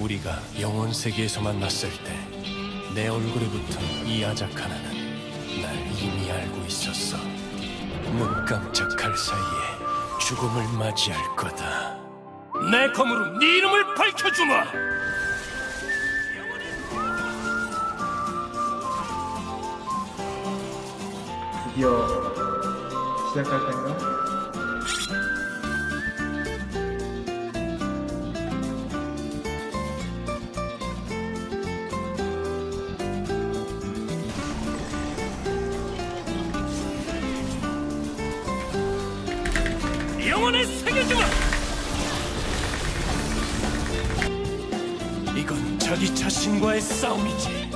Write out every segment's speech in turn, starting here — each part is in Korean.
우리가 영혼 세계에서 만났을 때 내 얼굴에 붙은 이 아작 하나는 날 이미 알고 있었어. 눈 깜짝할 사이에 죽음을 맞이할 거다. 내 검으로 네 이름을 밝혀주마. 드디어 시작할 텐가? 영혼에 새겨주마. 이건 자기 자신과의 싸움이지.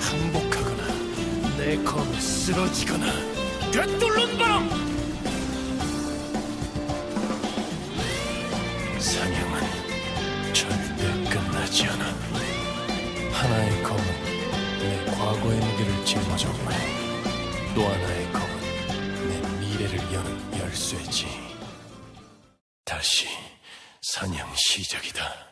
항복하거나 내 검에 쓰러지거나 되돌는 바람. 사냥은 절대 끝나지 않아. 하나의 검은 내 과거의 무게를 짊어졌고 또 하나의 검은 내 미래를 여는 열쇠지. 다시 사냥 시작이다.